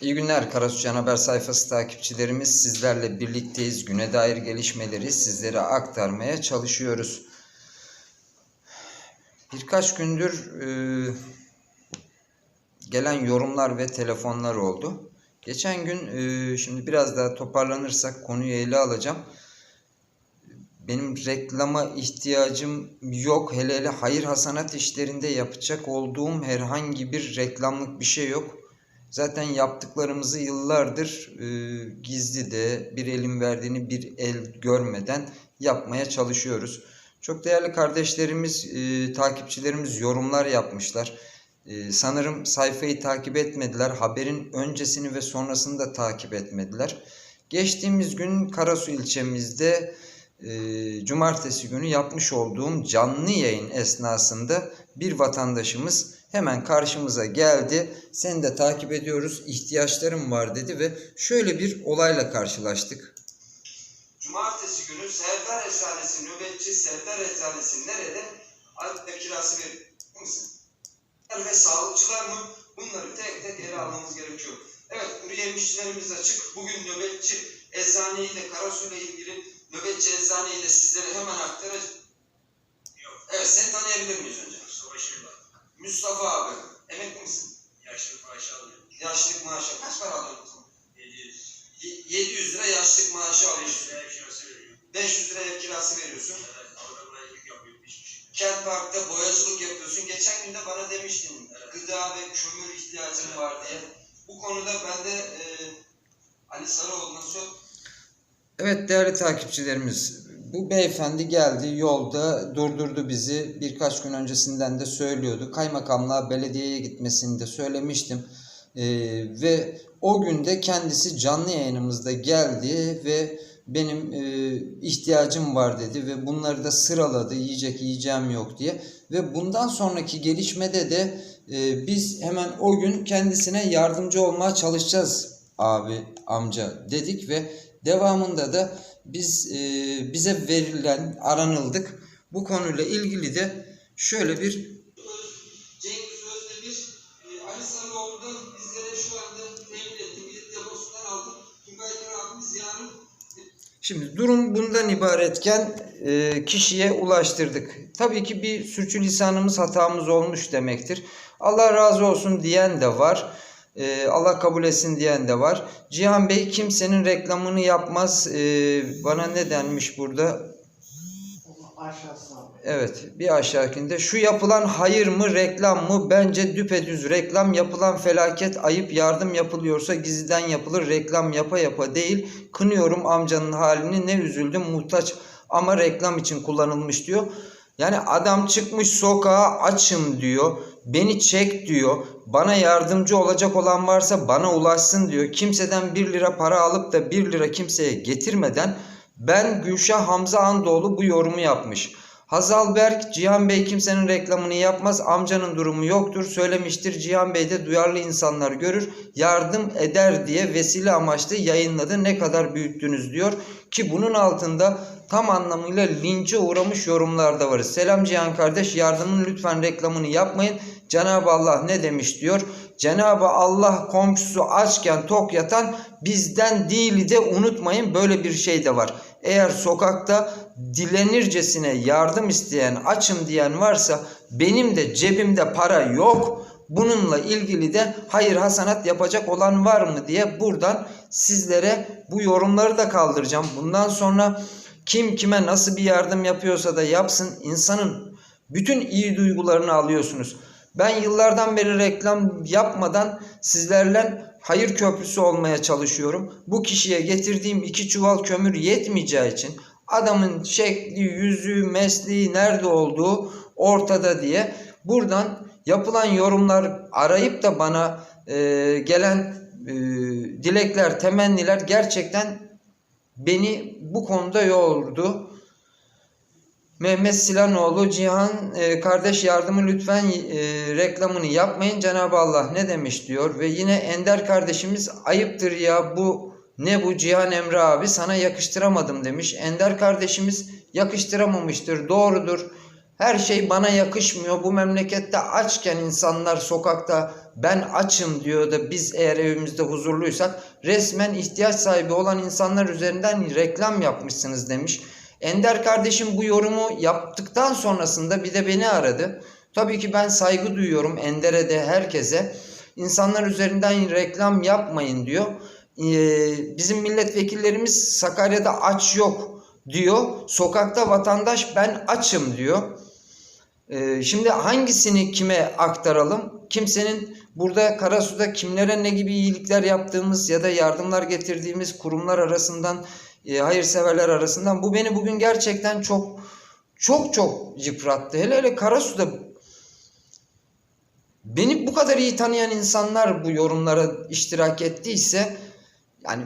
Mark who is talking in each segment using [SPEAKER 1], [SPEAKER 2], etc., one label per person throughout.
[SPEAKER 1] İyi günler Karasucan Haber sayfası takipçilerimiz. Sizlerle birlikteyiz. Güne dair gelişmeleri sizlere aktarmaya çalışıyoruz. Birkaç gündür e, gelen yorumlar ve telefonlar oldu. Geçen gün e, şimdi biraz daha toparlanırsak konuyu ele alacağım. Benim reklama ihtiyacım yok. Hele hele hayır hasanat işlerinde yapacak olduğum herhangi bir reklamlık bir şey yok. Zaten yaptıklarımızı yıllardır e, gizli de bir elin verdiğini bir el görmeden yapmaya çalışıyoruz. Çok değerli kardeşlerimiz, e, takipçilerimiz yorumlar yapmışlar. E, sanırım sayfayı takip etmediler. Haberin öncesini ve sonrasını da takip etmediler. Geçtiğimiz gün Karasu ilçemizde e, cumartesi günü yapmış olduğum canlı yayın esnasında bir vatandaşımız hemen karşımıza geldi. Seni de takip ediyoruz, ihtiyaçlarım var dedi ve şöyle bir olayla karşılaştık.
[SPEAKER 2] Cumartesi günü Serdar Eczanesi nöbetçi Serdar Eczanesi nerede? Adliye kirası verir misin? Ve sağlıkçılar mı? Bunları tek tek ele almamız gerekiyor. Evet kuru yemişçilerimiz açık. Bugün nöbetçi eczaneyi de Karasu ilgili nöbetçi eczaneyi de sizlere hemen aktaracağım.
[SPEAKER 3] Yok.
[SPEAKER 2] Evet seni tanıyabilir miyiz önce?
[SPEAKER 3] Mustafa Şirvan.
[SPEAKER 2] Mustafa abi. Emekli misin?
[SPEAKER 3] Yaşlı maaşı alıyor.
[SPEAKER 2] Yaşlık maaşı kaç para alıyorsun?
[SPEAKER 3] 700.
[SPEAKER 2] Y- 700 lira yaşlık maaşı alıyorsun.
[SPEAKER 3] liraya kirası veriyor.
[SPEAKER 2] 500 lira kirası veriyorsun.
[SPEAKER 3] Evet. Hiçbir şey.
[SPEAKER 2] Kent Park'ta boyacılık yapıyorsun. Geçen gün de bana demiştin gıda ve kömür ihtiyacın var diye. Bu konuda ben de e, Ali Sarıoğlu'na söz
[SPEAKER 1] Evet değerli takipçilerimiz, bu beyefendi geldi yolda durdurdu bizi. Birkaç gün öncesinden de söylüyordu. Kaymakamlığa belediyeye gitmesini de söylemiştim. Ee, ve o günde kendisi canlı yayınımızda geldi ve benim e, ihtiyacım var dedi ve bunları da sıraladı yiyecek yiyeceğim yok diye ve bundan sonraki gelişmede de e, biz hemen o gün kendisine yardımcı olmaya çalışacağız abi amca dedik ve devamında da biz e, bize verilen aranıldık bu konuyla ilgili de şöyle bir
[SPEAKER 2] e,
[SPEAKER 1] Şimdi durum bundan ibaretken e, kişiye ulaştırdık. Tabii ki bir sürçülisanımız hatamız olmuş demektir. Allah razı olsun diyen de var. E, Allah kabul etsin diyen de var. Cihan Bey kimsenin reklamını yapmaz. E, bana ne denmiş burada? Evet bir aşağıkinde şu yapılan hayır mı reklam mı bence düpedüz reklam yapılan felaket ayıp yardım yapılıyorsa gizliden yapılır reklam yapa yapa değil kınıyorum amcanın halini ne üzüldüm muhtaç ama reklam için kullanılmış diyor. Yani adam çıkmış sokağa açım diyor beni çek diyor bana yardımcı olacak olan varsa bana ulaşsın diyor kimseden 1 lira para alıp da 1 lira kimseye getirmeden ben Gülşah Hamza Andoğlu bu yorumu yapmış. Hazal Berk, Cihan Bey kimsenin reklamını yapmaz, amcanın durumu yoktur söylemiştir. Cihan Bey de duyarlı insanlar görür, yardım eder diye vesile amaçlı yayınladı. Ne kadar büyüttünüz diyor ki bunun altında tam anlamıyla linçe uğramış yorumlar da var. Selam Cihan kardeş, yardımın lütfen reklamını yapmayın. Cenab-ı Allah ne demiş diyor. Cenab-ı Allah komşusu açken tok yatan bizden değil de unutmayın böyle bir şey de var. Eğer sokakta dilenircesine yardım isteyen açım diyen varsa benim de cebimde para yok. Bununla ilgili de hayır hasanat yapacak olan var mı diye buradan sizlere bu yorumları da kaldıracağım. Bundan sonra kim kime nasıl bir yardım yapıyorsa da yapsın. İnsanın bütün iyi duygularını alıyorsunuz. Ben yıllardan beri reklam yapmadan sizlerle hayır köprüsü olmaya çalışıyorum. Bu kişiye getirdiğim iki çuval kömür yetmeyeceği için adamın şekli, yüzü, mesleği nerede olduğu ortada diye buradan yapılan yorumlar arayıp da bana e, gelen e, dilekler, temenniler gerçekten beni bu konuda yordu. Mehmet Silanoğlu Cihan e, kardeş yardımı lütfen e, reklamını yapmayın Cenab-ı Allah ne demiş diyor ve yine Ender kardeşimiz ayıptır ya bu ne bu Cihan Emre abi sana yakıştıramadım demiş. Ender kardeşimiz yakıştıramamıştır doğrudur. Her şey bana yakışmıyor. Bu memlekette açken insanlar sokakta ben açım diyor da biz eğer evimizde huzurluysak resmen ihtiyaç sahibi olan insanlar üzerinden reklam yapmışsınız demiş. Ender kardeşim bu yorumu yaptıktan sonrasında bir de beni aradı. Tabii ki ben saygı duyuyorum Ender'e de herkese. İnsanlar üzerinden reklam yapmayın diyor. Ee, bizim milletvekillerimiz Sakarya'da aç yok diyor. Sokakta vatandaş ben açım diyor. Ee, şimdi hangisini kime aktaralım? Kimsenin burada Karasu'da kimlere ne gibi iyilikler yaptığımız ya da yardımlar getirdiğimiz kurumlar arasından, e, hayırseverler arasından bu beni bugün gerçekten çok çok çok yıprattı. Hele hele Karasu'da beni bu kadar iyi tanıyan insanlar bu yorumlara iştirak ettiyse yani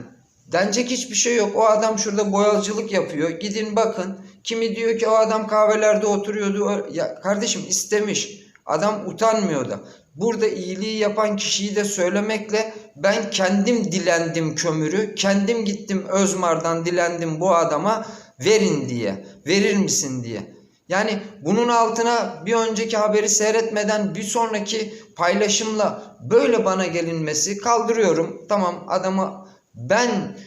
[SPEAKER 1] denecek hiçbir şey yok. O adam şurada boyacılık yapıyor. Gidin bakın. Kimi diyor ki o adam kahvelerde oturuyordu. Ya kardeşim istemiş. Adam utanmıyor da. Burada iyiliği yapan kişiyi de söylemekle ben kendim dilendim kömürü. Kendim gittim Özmar'dan dilendim bu adama verin diye. Verir misin diye. Yani bunun altına bir önceki haberi seyretmeden bir sonraki paylaşımla böyle bana gelinmesi kaldırıyorum. Tamam adamı ben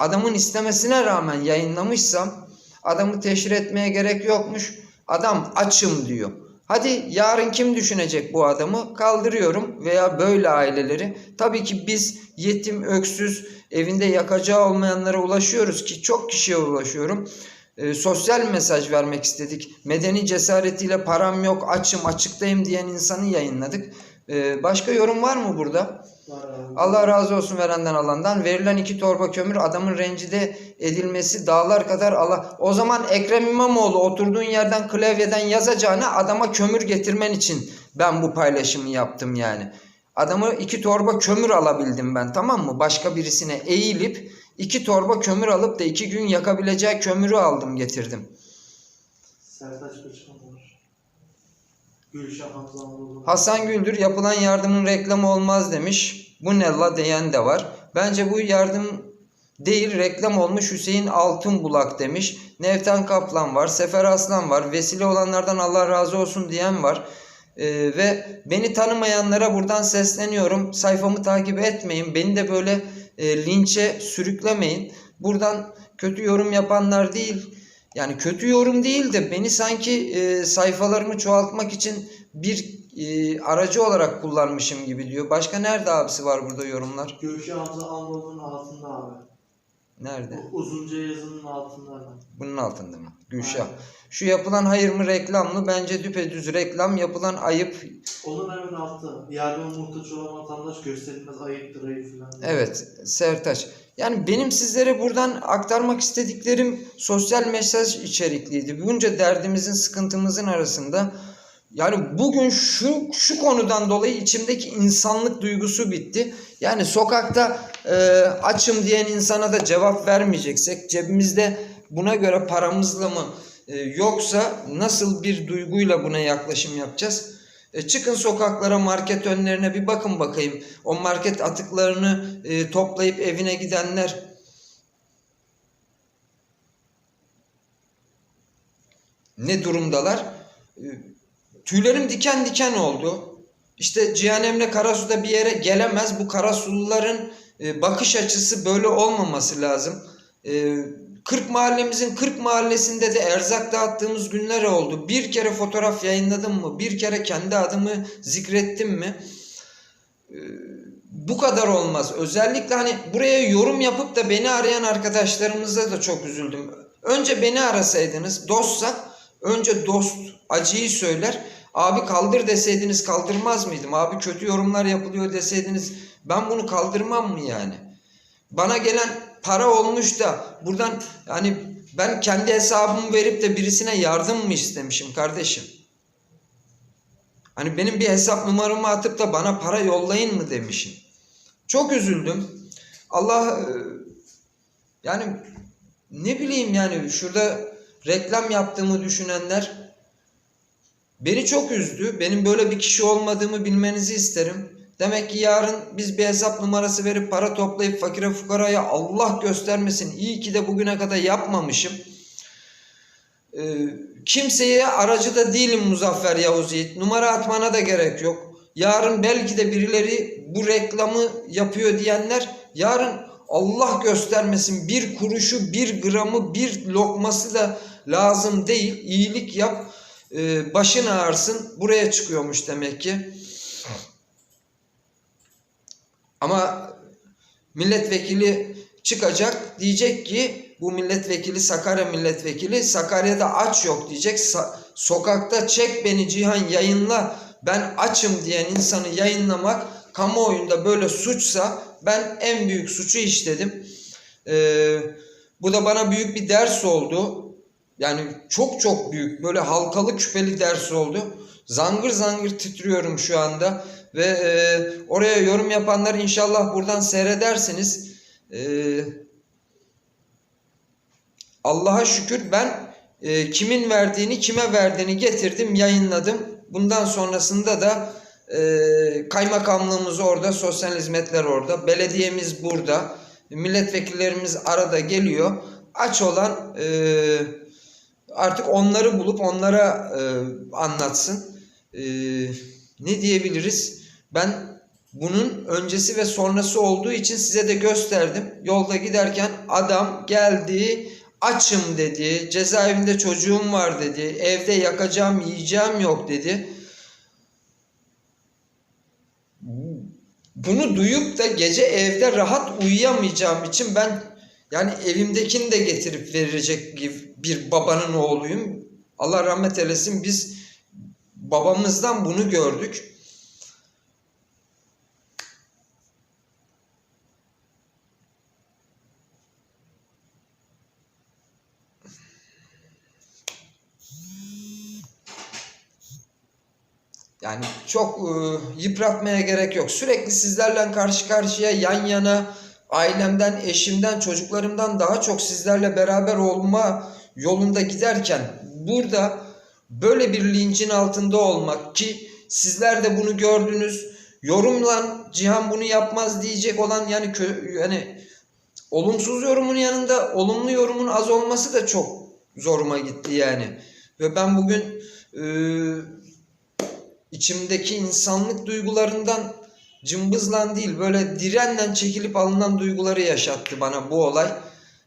[SPEAKER 1] adamın istemesine rağmen yayınlamışsam adamı teşhir etmeye gerek yokmuş. Adam açım diyor. Hadi yarın kim düşünecek bu adamı? Kaldırıyorum veya böyle aileleri. Tabii ki biz yetim, öksüz, evinde yakacağı olmayanlara ulaşıyoruz ki çok kişiye ulaşıyorum. Ee, sosyal mesaj vermek istedik. Medeni cesaretiyle param yok, açım, açıktayım diyen insanı yayınladık. Ee, başka yorum var mı burada?
[SPEAKER 4] Var abi.
[SPEAKER 1] Allah razı olsun verenden alandan. Verilen iki torba kömür adamın rencide edilmesi dağlar kadar Allah. O zaman Ekrem İmamoğlu oturduğun yerden klavyeden yazacağına adama kömür getirmen için ben bu paylaşımı yaptım yani. Adamı iki torba kömür alabildim ben tamam mı? Başka birisine eğilip iki torba kömür alıp da iki gün yakabileceği kömürü aldım getirdim.
[SPEAKER 4] Sertaç Bıçkan var. Gülşah Hamza Anadolu.
[SPEAKER 1] Hasan Güldür yapılan yardımın reklamı olmaz demiş. Bu ne la diyen de var. Bence bu yardım değil reklam olmuş Hüseyin Altınbulak demiş. Nevtan Kaplan var. Sefer Aslan var. Vesile olanlardan Allah razı olsun diyen var. Ee, ve beni tanımayanlara buradan sesleniyorum. Sayfamı takip etmeyin. Beni de böyle e, linçe sürüklemeyin. Buradan kötü yorum yapanlar değil. Yani kötü yorum değil de beni sanki e, sayfalarımı çoğaltmak için bir e, aracı olarak kullanmışım gibi diyor. Başka nerede abisi var burada yorumlar?
[SPEAKER 4] Gülşah Hamza Anadolu'nun altında abi.
[SPEAKER 1] Nerede?
[SPEAKER 4] Bu uzunca yazının altında abi.
[SPEAKER 1] Bunun altında mı? Gülşah.
[SPEAKER 4] Aynen.
[SPEAKER 1] Şu yapılan hayır mı reklam mı? Bence düpedüz reklam. Yapılan ayıp.
[SPEAKER 4] Onun hemen altı. Yardıma muhtaç olan vatandaş gösterilmez ayıptır ayıp falan.
[SPEAKER 1] Evet. Sertaç. Yani benim sizlere buradan aktarmak istediklerim sosyal mesaj içerikliydi. Bunca derdimizin, sıkıntımızın arasında yani bugün şu şu konudan dolayı içimdeki insanlık duygusu bitti. Yani sokakta e, açım diyen insana da cevap vermeyeceksek, cebimizde buna göre paramızla mı e, yoksa nasıl bir duyguyla buna yaklaşım yapacağız? E, çıkın sokaklara, market önlerine bir bakın bakayım. O market atıklarını e, toplayıp evine gidenler ne durumdalar? E, tüylerim diken diken oldu. İşte Cihan Emre Karasu'da bir yere gelemez. Bu Karasuluların bakış açısı böyle olmaması lazım. E, 40 mahallemizin 40 mahallesinde de erzak dağıttığımız günler oldu. Bir kere fotoğraf yayınladım mı? Bir kere kendi adımı zikrettim mi? E, bu kadar olmaz. Özellikle hani buraya yorum yapıp da beni arayan arkadaşlarımıza da çok üzüldüm. Önce beni arasaydınız dostsak önce dost acıyı söyler. Abi kaldır deseydiniz kaldırmaz mıydım? Abi kötü yorumlar yapılıyor deseydiniz ben bunu kaldırmam mı yani? Bana gelen para olmuş da buradan yani ben kendi hesabımı verip de birisine yardım mı istemişim kardeşim? Hani benim bir hesap numaramı atıp da bana para yollayın mı demişim. Çok üzüldüm. Allah e, yani ne bileyim yani şurada reklam yaptığımı düşünenler beni çok üzdü. Benim böyle bir kişi olmadığımı bilmenizi isterim. Demek ki yarın biz bir hesap numarası verip para toplayıp fakire fukaraya Allah göstermesin. İyi ki de bugüne kadar yapmamışım. Ee, kimseye aracı da değilim Muzaffer Yavuz Yiğit. Numara atmana da gerek yok. Yarın belki de birileri bu reklamı yapıyor diyenler yarın Allah göstermesin bir kuruşu, bir gramı, bir lokması da lazım değil. İyilik yap, e, başın ağırsın. Buraya çıkıyormuş demek ki. Ama milletvekili çıkacak diyecek ki bu milletvekili Sakarya milletvekili Sakarya'da aç yok diyecek. Sokakta çek beni Cihan yayınla ben açım diyen insanı yayınlamak kamuoyunda böyle suçsa ben en büyük suçu işledim. Ee, bu da bana büyük bir ders oldu. Yani çok çok büyük böyle halkalı küpeli ders oldu. Zangır zangır titriyorum şu anda ve e, oraya yorum yapanlar inşallah buradan seyredersiniz. E, Allah'a şükür ben e, kimin verdiğini kime verdiğini getirdim yayınladım. Bundan sonrasında da e, kaymakamlığımız orada, sosyal hizmetler orada, belediyemiz burada, milletvekillerimiz arada geliyor. Aç olan e, artık onları bulup onlara e, anlatsın. E, ne diyebiliriz? Ben bunun öncesi ve sonrası olduğu için size de gösterdim. Yolda giderken adam geldi, açım dedi, cezaevinde çocuğum var dedi, evde yakacağım, yiyeceğim yok dedi. Bunu duyup da gece evde rahat uyuyamayacağım için ben yani evimdekini de getirip verecek gibi bir babanın oğluyum. Allah rahmet eylesin biz babamızdan bunu gördük. Yani çok e, yıpratmaya gerek yok. Sürekli sizlerle karşı karşıya yan yana ailemden, eşimden, çocuklarımdan daha çok sizlerle beraber olma yolunda giderken burada böyle bir lincin altında olmak ki sizler de bunu gördünüz. Yorumlan Cihan bunu yapmaz diyecek olan yani kö, yani olumsuz yorumun yanında olumlu yorumun az olması da çok zoruma gitti yani. Ve ben bugün e, içimdeki insanlık duygularından cımbızlan değil böyle direnle çekilip alınan duyguları yaşattı bana bu olay.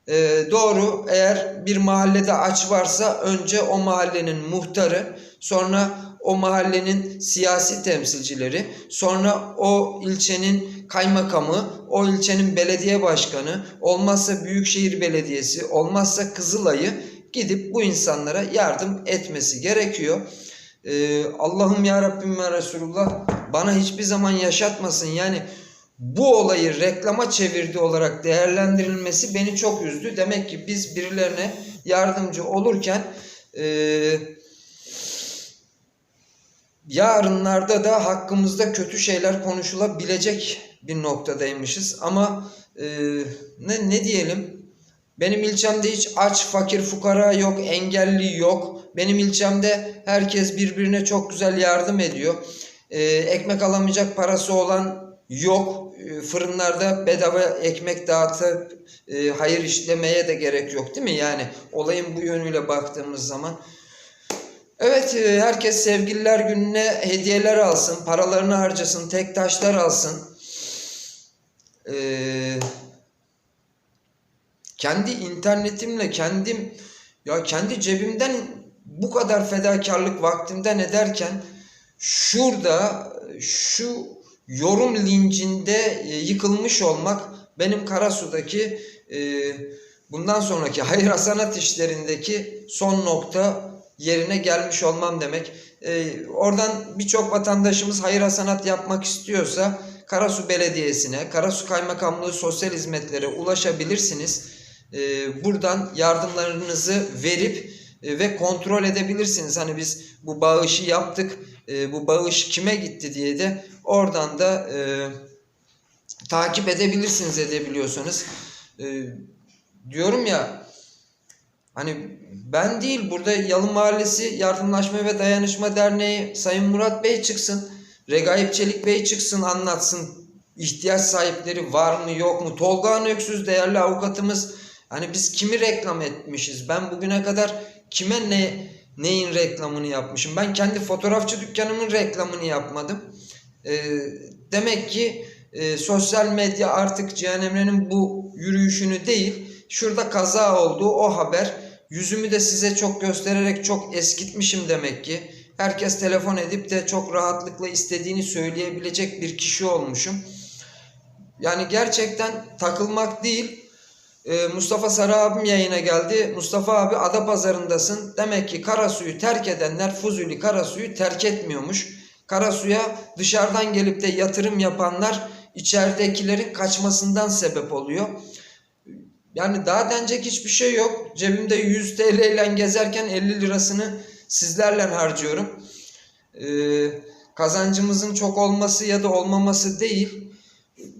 [SPEAKER 1] Ee, doğru eğer bir mahallede aç varsa önce o mahallenin muhtarı sonra o mahallenin siyasi temsilcileri sonra o ilçenin kaymakamı o ilçenin belediye başkanı olmazsa Büyükşehir Belediyesi olmazsa Kızılay'ı gidip bu insanlara yardım etmesi gerekiyor. Ee, Allah'ım ya Rabbim ya Resulullah bana hiçbir zaman yaşatmasın. Yani bu olayı reklama çevirdi olarak değerlendirilmesi beni çok üzdü. Demek ki biz birilerine yardımcı olurken e, yarınlarda da hakkımızda kötü şeyler konuşulabilecek bir noktadaymışız. Ama e, ne, ne diyelim? Benim ilçemde hiç aç, fakir, fukara yok, engelli yok. Benim ilçemde herkes birbirine çok güzel yardım ediyor. Ee, ekmek alamayacak parası olan yok. Ee, fırınlarda bedava ekmek dağıtıp e, hayır işlemeye de gerek yok değil mi? Yani olayın bu yönüyle baktığımız zaman. Evet e, herkes sevgililer gününe hediyeler alsın, paralarını harcasın, tek taşlar alsın. Eee kendi internetimle kendim ya kendi cebimden bu kadar fedakarlık vaktimden ederken şurada şu yorum lincinde e, yıkılmış olmak benim Karasu'daki e, bundan sonraki hayır hasanat işlerindeki son nokta yerine gelmiş olmam demek. E, oradan birçok vatandaşımız hayır hasanat yapmak istiyorsa Karasu Belediyesi'ne, Karasu Kaymakamlığı Sosyal Hizmetlere ulaşabilirsiniz. Buradan yardımlarınızı verip e, ve kontrol edebilirsiniz. Hani biz bu bağışı yaptık, e, bu bağış kime gitti diye de oradan da e, takip edebilirsiniz edebiliyorsanız. E, diyorum ya hani ben değil burada Yalı Mahallesi Yardımlaşma ve Dayanışma Derneği Sayın Murat Bey çıksın. Regaip Çelik Bey çıksın anlatsın. ihtiyaç sahipleri var mı yok mu? Tolga Öksüz değerli avukatımız Hani biz kimi reklam etmişiz? Ben bugüne kadar kime ne neyin reklamını yapmışım? Ben kendi fotoğrafçı dükkanımın reklamını yapmadım. E, demek ki e, sosyal medya artık Cihan Emre'nin bu yürüyüşünü değil, şurada kaza olduğu o haber. Yüzümü de size çok göstererek çok eskitmişim demek ki. Herkes telefon edip de çok rahatlıkla istediğini söyleyebilecek bir kişi olmuşum. Yani gerçekten takılmak değil. Ee, Mustafa Sarı abim yayına geldi. Mustafa abi Adapazarı'ndasın. Demek ki Karasu'yu terk edenler Fuzuli Karasu'yu terk etmiyormuş. Karasu'ya dışarıdan gelip de yatırım yapanlar içeridekilerin kaçmasından sebep oluyor. Yani daha denecek hiçbir şey yok. Cebimde 100 TL ile gezerken 50 lirasını sizlerle harcıyorum. Ee, kazancımızın çok olması ya da olmaması değil.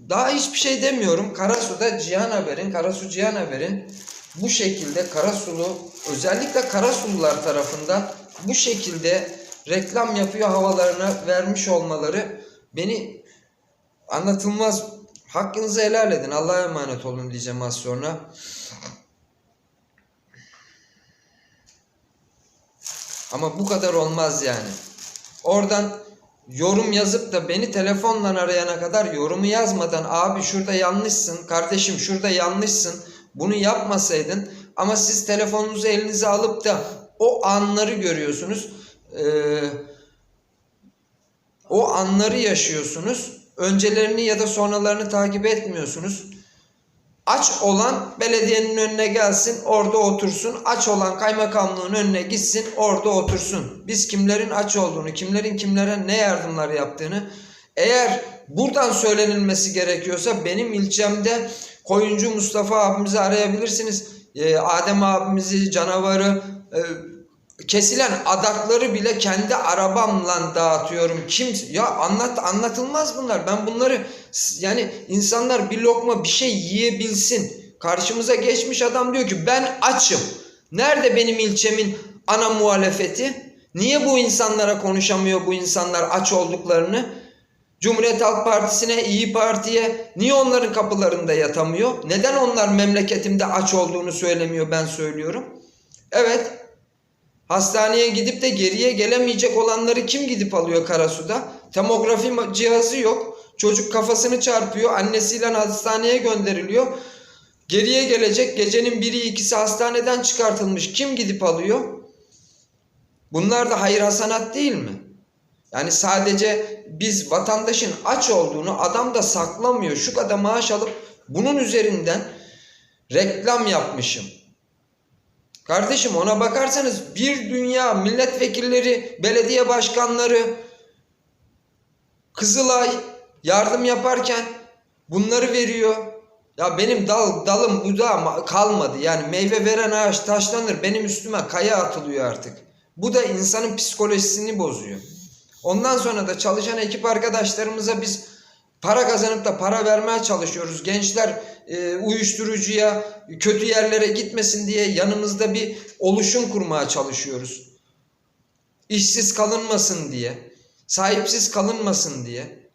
[SPEAKER 1] Daha hiçbir şey demiyorum. Karasu'da Cihan Haber'in, Karasu Cihan Haber'in bu şekilde Karasulu, özellikle Karasulular tarafından bu şekilde reklam yapıyor havalarına vermiş olmaları beni anlatılmaz. Hakkınızı helal edin. Allah'a emanet olun diyeceğim az sonra. Ama bu kadar olmaz yani. Oradan yorum yazıp da beni telefonla arayana kadar yorumu yazmadan abi şurada yanlışsın, kardeşim şurada yanlışsın, bunu yapmasaydın ama siz telefonunuzu elinize alıp da o anları görüyorsunuz. Ee, o anları yaşıyorsunuz. Öncelerini ya da sonralarını takip etmiyorsunuz. Aç olan belediyenin önüne gelsin, orada otursun. Aç olan kaymakamlığın önüne gitsin, orada otursun. Biz kimlerin aç olduğunu, kimlerin kimlere ne yardımlar yaptığını eğer buradan söylenilmesi gerekiyorsa benim ilçemde Koyuncu Mustafa abimizi arayabilirsiniz. Ee, Adem abimizi, canavarı, e, kesilen adakları bile kendi arabamla dağıtıyorum. Kim ya anlat anlatılmaz bunlar. Ben bunları yani insanlar bir lokma bir şey yiyebilsin. Karşımıza geçmiş adam diyor ki ben açım. Nerede benim ilçemin ana muhalefeti? Niye bu insanlara konuşamıyor bu insanlar aç olduklarını? Cumhuriyet Halk Partisi'ne, İyi Parti'ye niye onların kapılarında yatamıyor? Neden onlar memleketimde aç olduğunu söylemiyor ben söylüyorum? Evet Hastaneye gidip de geriye gelemeyecek olanları kim gidip alıyor Karasu'da? Tomografi cihazı yok. Çocuk kafasını çarpıyor. Annesiyle hastaneye gönderiliyor. Geriye gelecek gecenin biri ikisi hastaneden çıkartılmış. Kim gidip alıyor? Bunlar da hayır hasanat değil mi? Yani sadece biz vatandaşın aç olduğunu adam da saklamıyor. Şu kadar maaş alıp bunun üzerinden reklam yapmışım. Kardeşim ona bakarsanız bir dünya milletvekilleri, belediye başkanları, Kızılay yardım yaparken bunları veriyor. Ya benim dal dalım budağım kalmadı. Yani meyve veren ağaç taşlanır. Benim üstüme kaya atılıyor artık. Bu da insanın psikolojisini bozuyor. Ondan sonra da çalışan ekip arkadaşlarımıza biz para kazanıp da para vermeye çalışıyoruz. Gençler e, uyuşturucuya, kötü yerlere gitmesin diye yanımızda bir oluşum kurmaya çalışıyoruz. İşsiz kalınmasın diye, sahipsiz kalınmasın diye.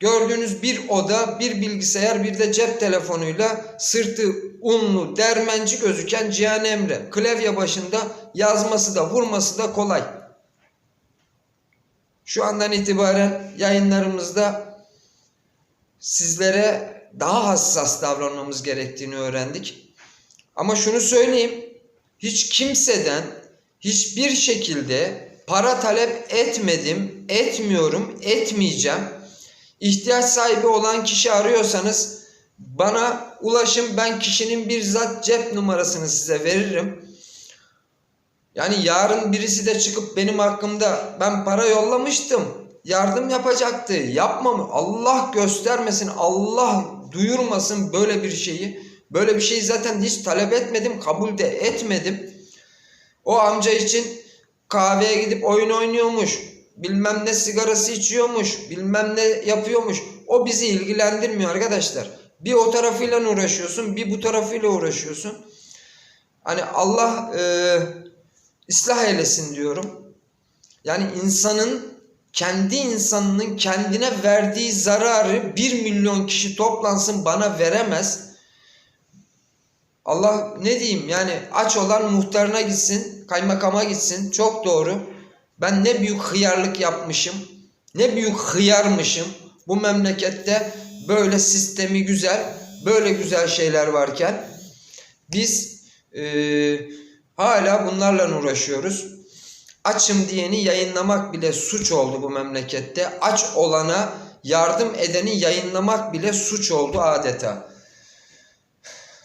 [SPEAKER 1] Gördüğünüz bir oda, bir bilgisayar, bir de cep telefonuyla sırtı unlu, dermenci gözüken Cihan Emre. Klavye başında yazması da vurması da kolay. Şu andan itibaren yayınlarımızda sizlere daha hassas davranmamız gerektiğini öğrendik. Ama şunu söyleyeyim. Hiç kimseden hiçbir şekilde para talep etmedim, etmiyorum, etmeyeceğim. İhtiyaç sahibi olan kişi arıyorsanız bana ulaşın ben kişinin bizzat cep numarasını size veririm. Yani yarın birisi de çıkıp benim hakkımda ben para yollamıştım. Yardım yapacaktı. Yapmam. Allah göstermesin. Allah duyurmasın böyle bir şeyi. Böyle bir şeyi zaten hiç talep etmedim. Kabul de etmedim. O amca için kahveye gidip oyun oynuyormuş. Bilmem ne sigarası içiyormuş. Bilmem ne yapıyormuş. O bizi ilgilendirmiyor arkadaşlar. Bir o tarafıyla uğraşıyorsun. Bir bu tarafıyla uğraşıyorsun. Hani Allah e, ıslah eylesin diyorum. Yani insanın kendi insanının kendine verdiği zararı bir milyon kişi toplansın bana veremez. Allah ne diyeyim yani aç olan muhtarına gitsin, kaymakama gitsin. Çok doğru. Ben ne büyük hıyarlık yapmışım. Ne büyük hıyarmışım. Bu memlekette böyle sistemi güzel, böyle güzel şeyler varken biz eee, hala bunlarla uğraşıyoruz. Açım diyeni yayınlamak bile suç oldu bu memlekette. Aç olana yardım edeni yayınlamak bile suç oldu adeta.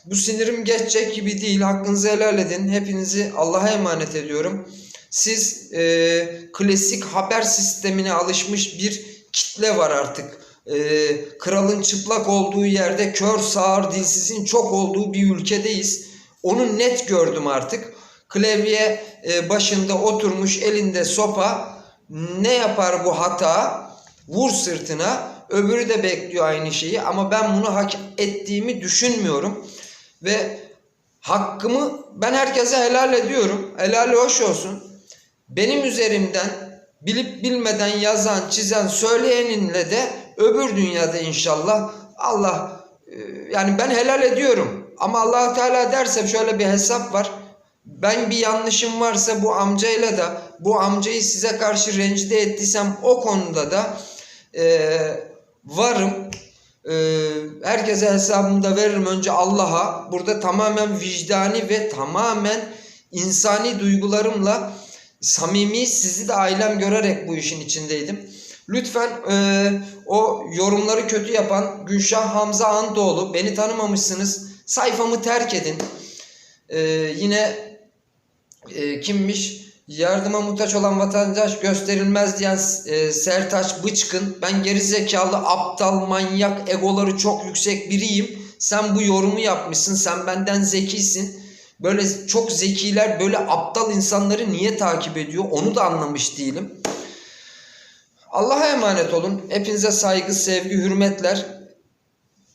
[SPEAKER 1] Bu sinirim geçecek gibi değil. Hakkınızı helal edin. Hepinizi Allah'a emanet ediyorum. Siz e, klasik haber sistemine alışmış bir kitle var artık. E, kralın çıplak olduğu yerde kör, sağır, dilsizin çok olduğu bir ülkedeyiz. Onu net gördüm artık. Klavye e, başında oturmuş elinde sopa. Ne yapar bu hata? Vur sırtına. Öbürü de bekliyor aynı şeyi ama ben bunu hak ettiğimi düşünmüyorum. Ve hakkımı ben herkese helal ediyorum. Helal hoş olsun. Benim üzerimden bilip bilmeden yazan, çizen, söyleyeninle de öbür dünyada inşallah Allah e, yani ben helal ediyorum. Ama allah Teala derse şöyle bir hesap var. Ben bir yanlışım varsa bu amcayla da bu amcayı size karşı rencide ettiysem o konuda da e, varım. Ee, herkese hesabımı da veririm önce Allah'a. Burada tamamen vicdani ve tamamen insani duygularımla samimi sizi de ailem görerek bu işin içindeydim. Lütfen e, o yorumları kötü yapan Gülşah Hamza Antoğlu beni tanımamışsınız. Sayfamı terk edin. Ee, yine e, kimmiş? Yardıma muhtaç olan vatandaş gösterilmez diyen e, Sertaç Bıçkın. Ben gerizekalı, aptal, manyak, egoları çok yüksek biriyim. Sen bu yorumu yapmışsın. Sen benden zekisin. Böyle çok zekiler böyle aptal insanları niye takip ediyor onu da anlamış değilim. Allah'a emanet olun. Hepinize saygı, sevgi, hürmetler.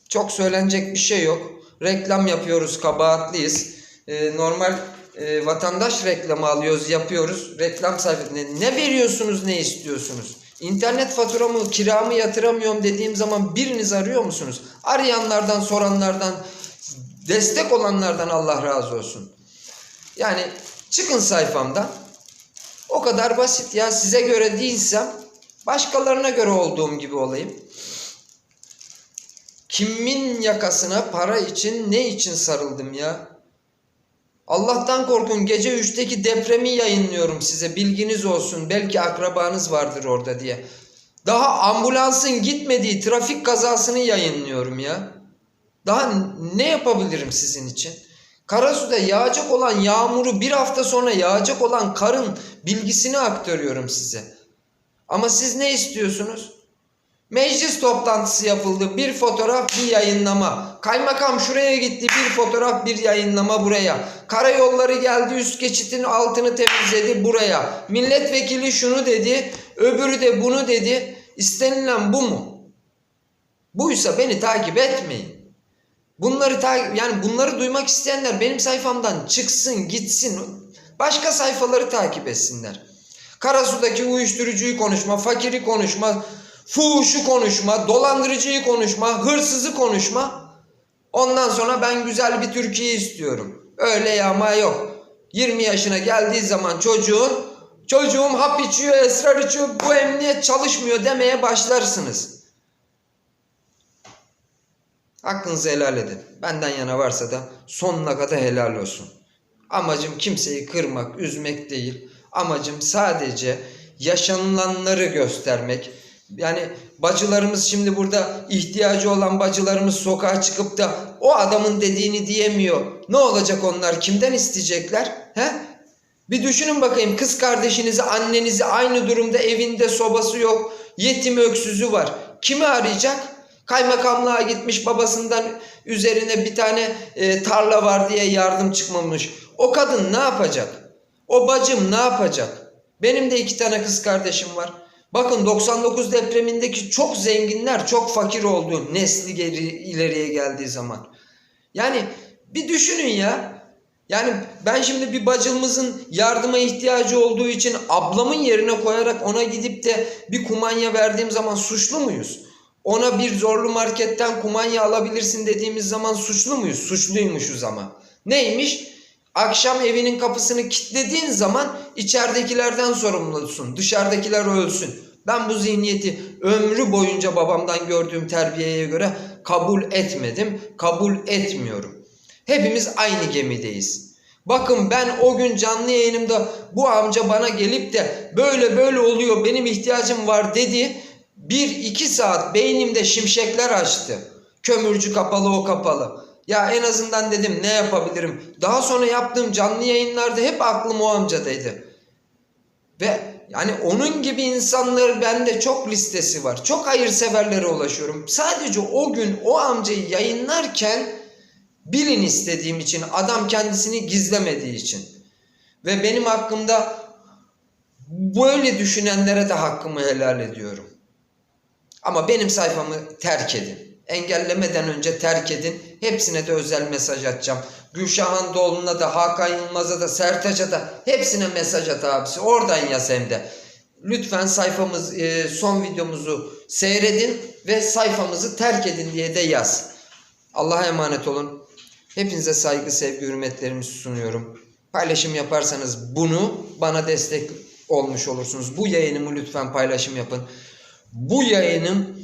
[SPEAKER 1] Çok söylenecek bir şey yok. Reklam yapıyoruz, kabahatliyiz. Ee, normal e, vatandaş reklamı alıyoruz, yapıyoruz. Reklam sayfası. Ne, ne veriyorsunuz, ne istiyorsunuz? İnternet faturamı, kiramı yatıramıyorum dediğim zaman biriniz arıyor musunuz? Arayanlardan, soranlardan, destek olanlardan Allah razı olsun. Yani çıkın sayfamdan. O kadar basit ya. Size göre değilsem başkalarına göre olduğum gibi olayım. Kimin yakasına para için ne için sarıldım ya? Allah'tan korkun gece 3'teki depremi yayınlıyorum size bilginiz olsun. Belki akrabanız vardır orada diye. Daha ambulansın gitmediği trafik kazasını yayınlıyorum ya. Daha ne yapabilirim sizin için? Karasu'da yağacak olan yağmuru bir hafta sonra yağacak olan karın bilgisini aktarıyorum size. Ama siz ne istiyorsunuz? Meclis toplantısı yapıldı. Bir fotoğraf, bir yayınlama. Kaymakam şuraya gitti. Bir fotoğraf, bir yayınlama buraya. Karayolları geldi. Üst geçitin altını temizledi buraya. Milletvekili şunu dedi. Öbürü de bunu dedi. İstenilen bu mu? Buysa beni takip etmeyin. Bunları takip yani bunları duymak isteyenler benim sayfamdan çıksın, gitsin. Başka sayfaları takip etsinler. Karasu'daki uyuşturucuyu konuşma, fakiri konuşma, fuhuşu konuşma, dolandırıcıyı konuşma, hırsızı konuşma. Ondan sonra ben güzel bir Türkiye istiyorum. Öyle yağma yok. 20 yaşına geldiği zaman çocuğun çocuğum hap içiyor, esrar içiyor, bu emniyet çalışmıyor demeye başlarsınız. Hakkınızı helal edin. Benden yana varsa da sonuna kadar helal olsun. Amacım kimseyi kırmak, üzmek değil. Amacım sadece yaşanılanları göstermek. Yani bacılarımız şimdi burada ihtiyacı olan bacılarımız sokağa çıkıp da o adamın dediğini diyemiyor. Ne olacak onlar? Kimden isteyecekler? He? Bir düşünün bakayım kız kardeşinizi, annenizi aynı durumda evinde sobası yok. Yetim öksüzü var. Kimi arayacak? Kaymakamlığa gitmiş babasından üzerine bir tane e, tarla var diye yardım çıkmamış. O kadın ne yapacak? O bacım ne yapacak? Benim de iki tane kız kardeşim var. Bakın 99 depremindeki çok zenginler çok fakir oldu nesli geri, ileriye geldiği zaman. Yani bir düşünün ya. Yani ben şimdi bir bacımızın yardıma ihtiyacı olduğu için ablamın yerine koyarak ona gidip de bir kumanya verdiğim zaman suçlu muyuz? Ona bir zorlu marketten kumanya alabilirsin dediğimiz zaman suçlu muyuz? Suçluymuşuz ama. Neymiş? Akşam evinin kapısını kilitlediğin zaman içeridekilerden sorumlusun. Dışarıdakiler ölsün. Ben bu zihniyeti ömrü boyunca babamdan gördüğüm terbiyeye göre kabul etmedim, kabul etmiyorum. Hepimiz aynı gemideyiz. Bakın ben o gün canlı yayınımda bu amca bana gelip de böyle böyle oluyor benim ihtiyacım var dedi. Bir iki saat beynimde şimşekler açtı. Kömürcü kapalı o kapalı. Ya en azından dedim ne yapabilirim. Daha sonra yaptığım canlı yayınlarda hep aklım o amcadaydı. Ve yani onun gibi insanlar bende çok listesi var. Çok hayırseverlere ulaşıyorum. Sadece o gün o amcayı yayınlarken bilin istediğim için adam kendisini gizlemediği için. Ve benim hakkımda böyle düşünenlere de hakkımı helal ediyorum. Ama benim sayfamı terk edin. Engellemeden önce terk edin. Hepsine de özel mesaj atacağım. Gülşahan Doğulu'na da, Hakan Yılmaz'a da, Sertaç'a da hepsine mesaj at abisi. Oradan yaz hem de. Lütfen sayfamız, e, son videomuzu seyredin ve sayfamızı terk edin diye de yaz. Allah'a emanet olun. Hepinize saygı, sevgi, hürmetlerimi sunuyorum. Paylaşım yaparsanız bunu bana destek olmuş olursunuz. Bu yayınımı lütfen paylaşım yapın. Bu yayınım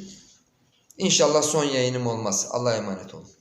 [SPEAKER 1] inşallah son yayınım olmaz. Allah'a emanet olun.